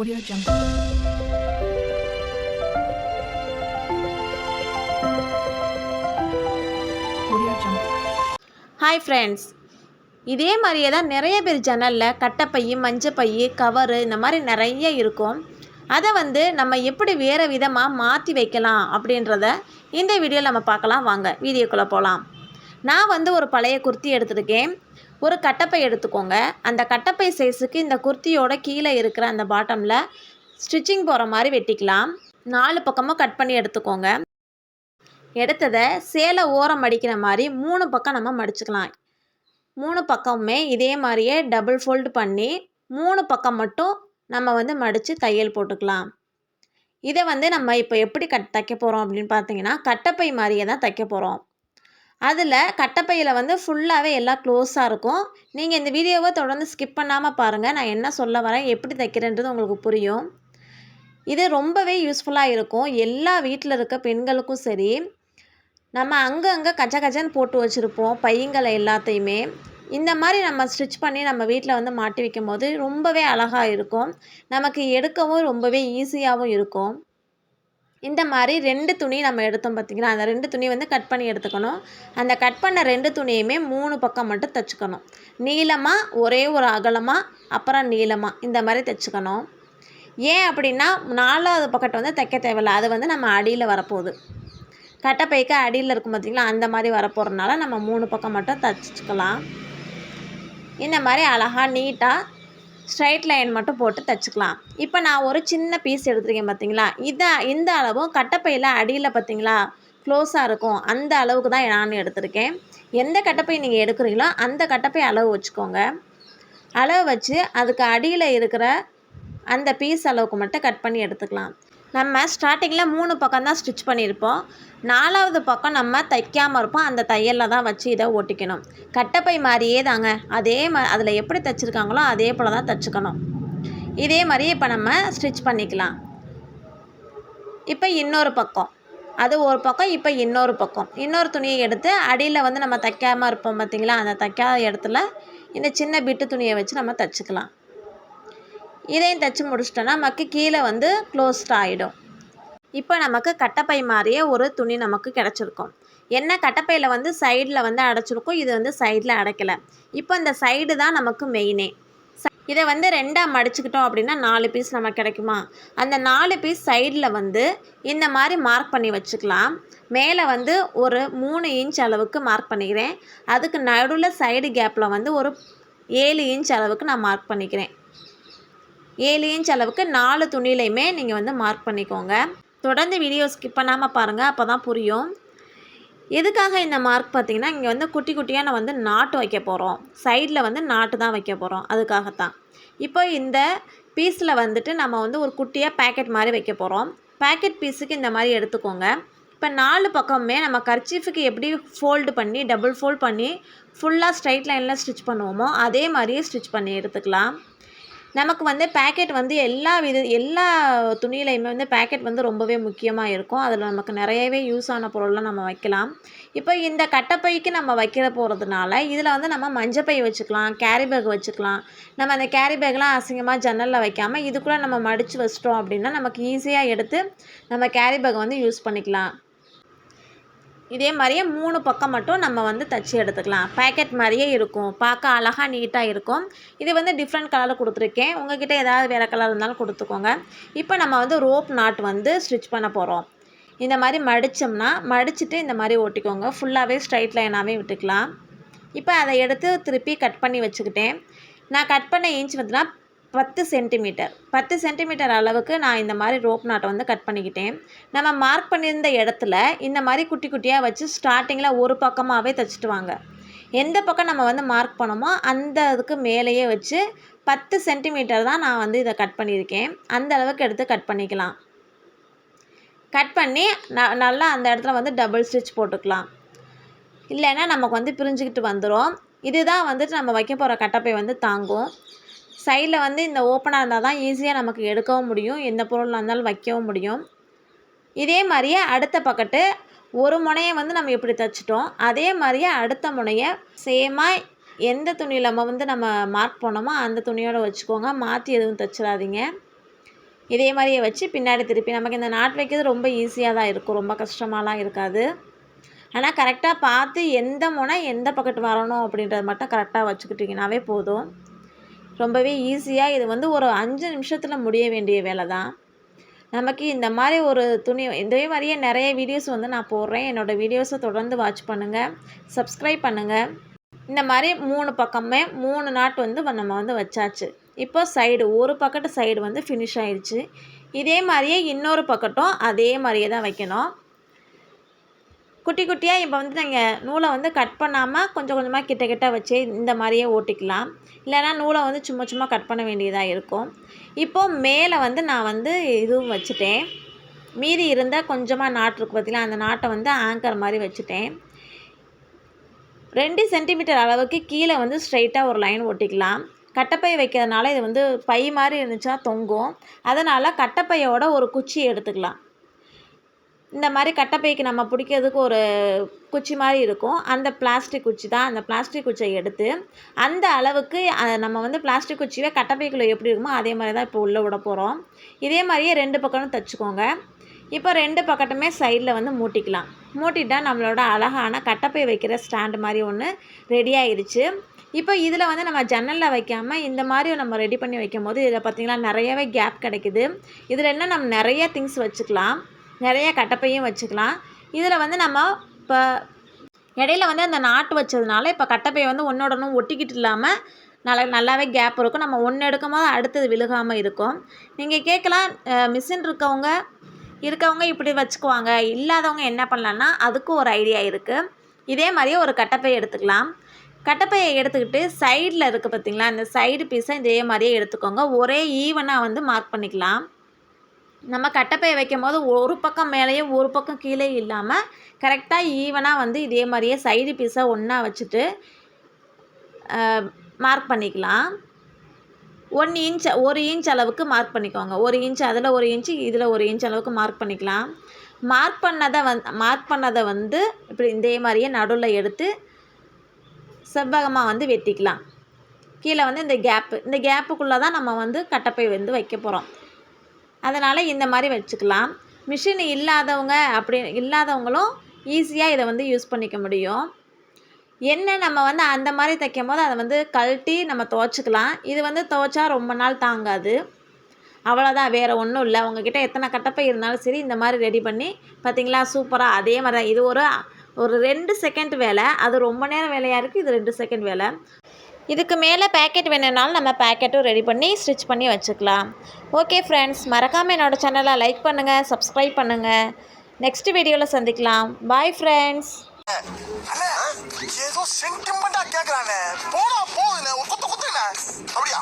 Audio Jungle. Audio Jungle. Hi friends இதே மாதிரியே தான் நிறைய பேர் ஜன்னலில் கட்டைப்பை மஞ்சப்பை கவரு இந்த மாதிரி நிறைய இருக்கும். அதை வந்து நம்ம எப்படி வேறு விதமாக மாற்றி வைக்கலாம் அப்படின்றத இந்த வீடியோவில் நம்ம பார்க்கலாம். வாங்க வீடியோக்குள்ளே போகலாம் நான் வந்து ஒரு பழைய குர்த்தி எடுத்திருக்கேன். ஒரு கட்டப்பை எடுத்துக்கோங்க. அந்த கட்டப்பை சைஸுக்கு இந்த குர்த்தியோட கீழே இருக்கிற அந்த பாட்டமில் ஸ்டிச்சிங் போகிற மாதிரி வெட்டிக்கலாம். நாலு பக்கமும் கட் பண்ணி எடுத்துக்கோங்க. எடுத்ததை சேலை ஓரம் மடிக்கிற மாதிரி மூணு பக்கம் நம்ம மடிச்சுக்கலாம். மூணு பக்கமுமே இதே மாதிரியே டபுள் ஃபோல்டு பண்ணி மூணு பக்கம் மட்டும் நம்ம வந்து மடித்து தையல் போட்டுக்கலாம். இதை வந்து நம்ம இப்போ எப்படி கட் தைக்க போகிறோம் அப்படின்னு பார்த்தீங்கன்னா கட்டப்பை மாதிரியே தான் தைக்க போகிறோம் அதில் கட்டப்பையில் வந்து ஃபுல்லாகவே எல்லாம் க்ளோஸாக இருக்கும். நீங்கள் இந்த வீடியோவை தொடர்ந்து ஸ்கிப் பண்ணாமல் பாருங்கள் நான் என்ன சொல்ல வரேன் எப்படி தைக்கிறேன்றது உங்களுக்கு புரியும். இது ரொம்பவே யூஸ்ஃபுல்லாக இருக்கும். எல்லா வீட்டில் இருக்க பெண்களுக்கும் சரி நம்ம அங்கங்கே கஜ கச்சன்னு போட்டு வச்சுருப்போம் பையங்களை எல்லாத்தையுமே. இந்த மாதிரி நம்ம ஸ்டிச் பண்ணி நம்ம வீட்டில் வந்து மாட்டி வைக்கும் போது ரொம்பவே அழகாக இருக்கும். நமக்கு எடுக்கவும் ரொம்பவே ஈஸியாகவும் இருக்கும். இந்த மாதிரி ரெண்டு துணி நம்ம எடுத்தோம் பார்த்திங்களா அந்த ரெண்டு துணி வந்து கட் பண்ணி எடுத்துக்கணும். அந்த கட் பண்ண ரெண்டு துணியுமே மூணு பக்கம் மட்டும் தைச்சுக்கணும். நீளமாக ஒரே ஒரு அகலமாக அப்புறம் நீளமாக இந்த மாதிரி தைச்சுக்கணும். ஏன் அப்படின்னா நாலாவது பக்கத்தை வந்து தைக்க தேவையில்ல. அது வந்து நம்ம அடியில் வரப்போகுது. கட்டப்பைக்கு அடியில் இருக்கும் பார்த்திங்களா அந்த மாதிரி வரப்போகிறதுனால நம்ம மூணு பக்கம் மட்டும் தைச்சிக்கலாம். இந்த மாதிரி அழகாக நீட்டாக ஸ்ட்ரைட் லைன் மட்டும் போட்டு தைச்சிக்கலாம். இப்போ நான் ஒரு சின்ன பீஸ் எடுத்துருக்கேன் பார்த்தீங்களா இதை இந்த அளவும் கட்டப்பையில் அடியில் பார்த்தீங்களா க்ளோஸாக இருக்கும். அந்த அளவுக்கு தான் நான் எடுத்திருக்கேன். எந்த கட்டைப்பை நீங்கள் எடுக்கிறீங்களோ அந்த கட்டைப்பை அளவு வச்சுக்கோங்க. அளவு வச்சு அதுக்கு அடியில் இருக்கிற அந்த பீஸ் அளவுக்கு மட்டும் கட் பண்ணி எடுத்துக்கலாம். நம்ம ஸ்டார்டிங்கில் மூணு பக்கம் தான் ஸ்டிச் பண்ணியிருப்போம். நாலாவது பக்கம் நம்ம தைக்காமல் இருப்போம். அந்த தையலில் தான் வச்சு இதை ஒட்டிக்கணும் கட்டப்பை மாதிரியே தாங்க. அதே மா அதில் எப்படி தைச்சிருக்காங்களோ அதே போல் தான் தைச்சிக்கணும். இதே மாதிரி இப்போ நம்ம ஸ்டிச் பண்ணிக்கலாம். இப்போ இன்னொரு பக்கம். அது ஒரு பக்கம் இப்போ இன்னொரு பக்கம். இன்னொரு துணியை எடுத்து அடியில் வந்து நம்ம தைக்காமல் இருப்போம் பார்த்தீங்களா அந்த தைக்காத இடத்துல இந்த சின்ன பிட்டு துணியை வச்சு நம்ம தைச்சிக்கலாம். இதையும் தைச்சி முடிச்சிட்டோன்னா நமக்கு கீழே வந்து க்ளோஸ்ட் ஆகிடும் இப்போ நமக்கு கட்டப்பை மாதிரியே ஒரு துணி நமக்கு கிடச்சிருக்கும். என்ன கட்டப்பையில் வந்து சைடில் வந்து அடைச்சிருக்கும் இது வந்து சைடில் அடைக்கலை. இப்போ இந்த சைடு தான் நமக்கு மெயினே இதை வந்து ரெண்டாக மடிச்சுக்கிட்டோம் அப்படின்னா நாலு பீஸ் நமக்கு கிடைக்குமா? அந்த நாலு பீஸ் சைடில் வந்து இந்த மாதிரி மார்க் பண்ணி வச்சுக்கலாம். மேலே வந்து ஒரு மூணு இன்ச் அளவுக்கு மார்க் பண்ணிக்கிறேன். அதுக்கு நடுவில் சைடு கேப்பில் வந்து ஒரு ஏழு இன்ச் அளவுக்கு நான் மார்க் பண்ணிக்கிறேன். ஏழு இன்ச் அளவுக்கு நாலு துணிலையுமே நீங்கள் வந்து மார்க் பண்ணிக்கோங்க. தொடர்ந்து வீடியோ ஸ்கிப் பண்ணாமல் பாருங்கள் அப்போ தான் புரியும். எதுக்காக இந்த மார்க் பார்த்தீங்கன்னா இங்கே வந்து குட்டி குட்டியாக நான் வந்து நாட்டு வைக்க போகிறோம் சைடில் வந்து நாட்டு தான் வைக்க போகிறோம் அதுக்காகத்தான். இப்போ இந்த பீஸில் வந்துட்டு நம்ம வந்து ஒரு குட்டியாக பேக்கெட் மாதிரி வைக்க போகிறோம் பேக்கெட் பீஸுக்கு இந்த மாதிரி எடுத்துக்கோங்க. இப்போ நாலு பக்கமுமே நம்ம கர்ச்சீஃபுக்கு எப்படி ஃபோல்டு பண்ணி டபுள் ஃபோல்ட் பண்ணி ஃபுல்லாக ஸ்ட்ரைட் லைனில் ஸ்டிச் பண்ணுவோமோ அதே மாதிரியே ஸ்டிச் பண்ணி எடுத்துக்கலாம். நமக்கு வந்து பேக்கெட் வந்து எல்லா வித எல்லா துணியிலையுமே வந்து பேக்கெட் வந்து ரொம்பவே முக்கியமாக இருக்கும். அதில் நமக்கு நிறையவே யூஸ் ஆன பொருள்லாம் நம்ம வைக்கலாம். இப்போ இந்த கட்டைப்பைக்கு நம்ம வைக்கிற போகிறதுனால இதில் வந்து நம்ம மஞ்சப்பை வச்சுக்கலாம் கேரி பேக் வச்சுக்கலாம். நம்ம அந்த கேரி பேக்லாம் அசிங்கமாக ஜன்னலில் வைக்காமல் இதுக்குள்ளே நம்ம மடித்து வச்சிட்டோம் அப்படின்னா நமக்கு ஈஸியாக எடுத்து நம்ம கேரி பேக் வந்து யூஸ் பண்ணிக்கலாம். இதே மாதிரியே மூணு பக்கம் மட்டும் நம்ம வந்து தச்சு எடுத்துக்கலாம். பேக்கெட் மாதிரியே இருக்கும். பார்க்க அழகாக நீட்டாக இருக்கும். இது வந்து டிஃப்ரெண்ட் கலரில் கொடுத்துருக்கேன். உங்ககிட்ட ஏதாவது வேறு கலர் இருந்தாலும் கொடுத்துக்கோங்க. இப்போ நம்ம வந்து ரோப் நாட் வந்து ஸ்டிச் பண்ண போகிறோம் இந்த மாதிரி மடித்தோம்னா மடிச்சுட்டு இந்த மாதிரி ஓட்டிக்கோங்க. ஃபுல்லாகவே ஸ்ட்ரைட் லைனாகவே விட்டுக்கலாம். இப்போ அதை எடுத்து திருப்பி கட் பண்ணி வச்சுக்கிட்டேன். நான் கட் பண்ண இன்ச் வந்துன்னா பத்து சென்டிமீட்டர். பத்து சென்டிமீட்டர் அளவுக்கு நான் இந்த மாதிரி ரோப் நாட்டை வந்து கட் பண்ணிக்கிட்டேன். நம்ம மார்க் பண்ணியிருந்த இடத்துல இந்த மாதிரி குட்டி குட்டியாக வச்சு ஸ்டார்டிங்கில் ஒரு பக்கமாகவே தைச்சிட்டு வாங்க எந்த பக்கம் நம்ம வந்து மார்க் பண்ணோமோ அந்த இதுக்கு மேலேயே வச்சு பத்து சென்டிமீட்டர் தான் நான் வந்து இதை கட் பண்ணியிருக்கேன். அந்த அளவுக்கு எடுத்து கட் பண்ணிக்கலாம். கட் பண்ணி ந நல்லா அந்த இடத்துல வந்து டபுள் ஸ்டிச் போட்டுக்கலாம். இல்லைன்னா நமக்கு வந்து பிரிஞ்சுக்கிட்டு வந்துடும் இதுதான் வந்துட்டு நம்ம வைக்க போகிற கட்டப்பை வந்து தாங்கும். சைடில் வந்து இந்த ஓப்பனாக இருந்தால் தான் ஈஸியாக நமக்கு எடுக்கவும் முடியும். எந்த பொருளாக இருந்தாலும் வைக்கவும் முடியும். இதே மாதிரியே அடுத்த பக்கத்து ஒரு முனையை வந்து நம்ம இப்படி தைச்சிட்டோம். அதே மாதிரியே அடுத்த முனையை சேமாக எந்த துணியில் நம்ம வந்து நம்ம மார்க் பண்ணோமோ அந்த துணியோடு வச்சுக்கோங்க. மாற்றி எதுவும் தைச்சிடாதீங்க. இதே மாதிரியே வச்சு பின்னாடி திருப்பி நமக்கு இந்த நாட் வைக்கிறது ரொம்ப ஈஸியாக தான் இருக்கும். ரொம்ப கஷ்டமாலாம் இருக்காது. ஆனால் கரெக்டாக பார்த்து எந்த முனை எந்த பக்கெட்டு வரணும் அப்படின்றத மட்டும் கரெக்டாக வச்சுக்கிட்டிங்கனாவே போதும். ரொம்பவே ஈஸியாக இது வந்து ஒரு அஞ்சு நிமிஷத்தில் முடிய வேண்டிய வேலை தான் நமக்கு இந்த மாதிரி ஒரு துணி இதே மாதிரியே நிறைய வீடியோஸ் வந்து நான் போடுறேன். என்னோடய வீடியோஸை தொடர்ந்து வாட்ச் பண்ணுங்கள் சப்ஸ்கிரைப் பண்ணுங்கள் இந்த மாதிரி மூணு பக்கமே மூணு நாட் வந்து நம்ம வந்து வச்சாச்சு. இப்போ சைடு ஒரு பக்கத்து சைடு வந்து ஃபினிஷ் ஆயிடுச்சு. இதே மாதிரியே இன்னொரு பக்கட்டும் அதே மாதிரியே தான் வைக்கணும். குட்டி குட்டியாக இப்போ வந்து நீங்கள் நூலை வந்து கட் பண்ணாமல் கொஞ்சம் கொஞ்சமாக கிட்ட கிட்ட வச்சு இந்த மாதிரியே ஓட்டிக்கலாம். இல்லைன்னா நூலை வந்து சும்மா சும்மா கட் பண்ண வேண்டியதாக இருக்கும். இப்போது மேலே வந்து நான் வந்து இதுவும் வச்சுட்டேன். மீதி இருந்தால் கொஞ்சமாக நாட்டு இருக்கு பார்த்தீங்களா அந்த நாட்டை வந்து ஆங்கர் மாதிரி வச்சுட்டேன். ரெண்டு சென்டிமீட்டர் அளவுக்கு கீழே வந்து ஸ்ட்ரைட்டாக ஒரு லைன் ஒட்டிக்கலாம் கட்டப்பை வைக்கிறதுனால இது வந்து பை மாதிரி இருந்துச்சுன்னா தொங்கும். அதனால் கட்டப்பையோட ஒரு குச்சி எடுத்துக்கலாம். இந்த மாதிரி கட்டப்பைக்கு நம்ம பிடிக்கிறதுக்கு ஒரு குச்சி மாதிரி இருக்கும். அந்த பிளாஸ்டிக் குச்சி தான். அந்த பிளாஸ்டிக் குச்சியை எடுத்து அந்த அளவுக்கு நம்ம வந்து பிளாஸ்டிக் குச்சியை கட்டப்பைக்குள்ளே எப்படி இருக்குமோ அதே மாதிரி தான் இப்போ உள்ளே விட போகிறோம் இதே மாதிரியே ரெண்டு பக்கமும் தைச்சிக்கோங்க. இப்போ ரெண்டு பக்கத்துமே சைடில் வந்து மூட்டிக்கலாம். மூட்டிட்டால் நம்மளோட அழகான கட்டப்பை வைக்கிற ஸ்டாண்டு மாதிரி ஒன்று ரெடி ஆயிடுச்சு இப்போ இதில் வந்து நம்ம ஜன்னலில் வைக்காமல் இந்த மாதிரி நம்ம ரெடி பண்ணி வைக்கும் போது இதில் பார்த்திங்கன்னா நிறையவே கேப் கிடைக்குது. இதில் என்ன நம்ம நிறைய திங்ஸ் வச்சுக்கலாம். நிறைய கட்டப்பையும் வச்சுக்கலாம். இதில் வந்து நம்ம இப்போ இடையில வந்து அந்த நாட்டு வச்சதுனால இப்போ கட்டப்பை வந்து ஒன்றோட ஒன்று ஒட்டிக்கிட்டு இல்லாமல் நல்லா நல்லாவே கேப் இருக்கும். நம்ம ஒன்று எடுக்கும் போது அடுத்தது விழுகாமல் இருக்கும். நீங்கள் கேட்கலாம் மிஷின் இருக்கவங்க இருக்கவங்க இப்படி வச்சுக்குவாங்க. இல்லாதவங்க என்ன பண்ணலான்னா அதுக்கும் ஒரு ஐடியா இருக்குது இதே மாதிரியே ஒரு கட்டப்பை எடுத்துக்கலாம். கட்டப்பையை எடுத்துக்கிட்டு சைடில் இருக்குது பார்த்தீங்களா இந்த சைடு பீஸை இதே மாதிரியே எடுத்துக்கோங்க. ஒரே ஈவனாக வந்து மார்க் பண்ணிக்கலாம். நம்ம கட்டப்பையை வைக்கும் போது ஒரு பக்கம் மேலேயும் ஒரு பக்கம் கீழே இல்லாமல் கரெக்டாக ஈவனாக வந்து இதே மாதிரியே சைடு பீஸை ஒன்றா வச்சுட்டு மார்க் பண்ணிக்கலாம். ஒன் இன்ச் ஒரு இன்ச் அளவுக்கு மார்க் பண்ணிக்கோங்க. ஒரு இன்ச் அதில் ஒரு இன்ச்சு இதில் ஒரு இன்ச் அளவுக்கு மார்க் பண்ணிக்கலாம். மார்க் பண்ணதை வந் மார்க் பண்ணதை வந்து இப்படி இதே மாதிரியே நடுவில் எடுத்து செவ்வகமாக வந்து வெட்டிக்கலாம். கீழே வந்து இந்த கேப்பு இந்த கேப்புக்குள்ளே தான் நம்ம வந்து கட்டப்பை வந்து வைக்க போகிறோம் அதனால் இந்த மாதிரி வச்சுக்கலாம். மிஷின் இல்லாதவங்க அப்படி இல்லாதவங்களும் ஈஸியாக இதை வந்து யூஸ் பண்ணிக்க முடியும். என்ன நம்ம வந்து அந்த மாதிரி தைக்கும் போது அதை வந்து கழட்டி நம்ம துவைச்சிக்கலாம். இது வந்து துவைச்சா ரொம்ப நாள் தாங்காது. அவ்வளோதான் வேறு ஒன்றும் இல்லை. உங்ககிட்ட எத்தனை கட்டப்பை இருந்தாலும் சரி இந்த மாதிரி ரெடி பண்ணி பார்த்தீங்களா? சூப்பராக அதே மாதிரி தான் இது ஒரு ஒரு ரெண்டு செகண்ட் வேலை. அது ரொம்ப நேரம் வேலையாக இருக்குது இது ரெண்டு செகண்ட் வேலை. இதுக்கு மேலே பேக்கெட் வேணும்னாலும் நம்ம பேக்கெட்டும் ரெடி பண்ணி ஸ்டிச் பண்ணி வச்சுக்கலாம். ஓகே ஃப்ரெண்ட்ஸ் மறக்காமல் என்னோடய சேனலை லைக் பண்ணுங்கள் சப்ஸ்கிரைப் பண்ணுங்கள் நெக்ஸ்ட் வீடியோவில் சந்திக்கலாம். பாய் ஃப்ரெண்ட்ஸ் ஏதோ சென்டிமெண்டா கேக்குறானே. போடா போகுதுண்ணே அப்படியா?